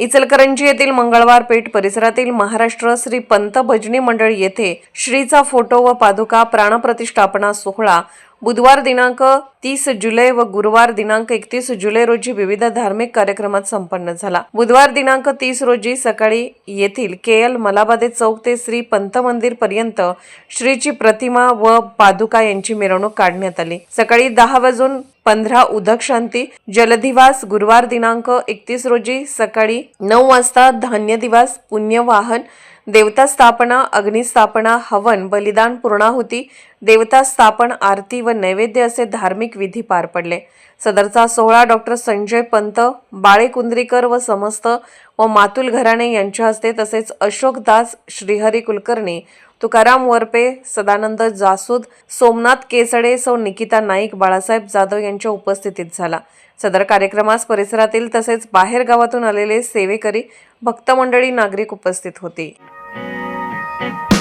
इचलकरंजी येथील मंगळवार पेठ परिसरातील महाराष्ट्र श्री पंत भजनी मंडळ येथे श्रीचा फोटो व पादुका प्राणप्रतिष्ठापना सोहळा बुधवार दिनांक तीस जुलै व गुरुवार दिनांक एकतीस जुलै रोजी विविध धार्मिक कार्यक्रमात संपन्न झाला. बुधवार दिनांक तीस रोजी सकाळी येथील के एल मलाबादे चौक ते श्री पंत मंदिर पर्यंत श्रीची प्रतिमा व पादुका यांची मिरवणूक काढण्यात आली. सकाळी दहा वाजून पंधरा उदक शांती जलधिवास गुरुवार दिनांक एकतीस रोजी सकाळी नऊ वाजता धान्य दिवास पुण्यवाहन देवता स्थापना अग्निस्थापना हवन बलिदान पूर्णाहुती देवता स्थापन आरती व नैवेद्य असे धार्मिक विधी पार पडले. सदरचा सोहळा डॉक्टर संजय पंत बाळे कुंद्रीकर व समस्त व मातुल घराणे यांच्या हस्ते तसेच अशोकदास श्रीहरी कुलकर्णी तुकाराम वरपे सदानंद जासूद सोमनाथ केसडे सौ निकिता नाईक बाळासाहेब जाधव यांच्या उपस्थितीत झाला. सदर कार्यक्रमास परिसरातील तसेच बाहेर गावातून आलेले सेवेकरी भक्तमंडळी नागरिक उपस्थित होती. Thank you.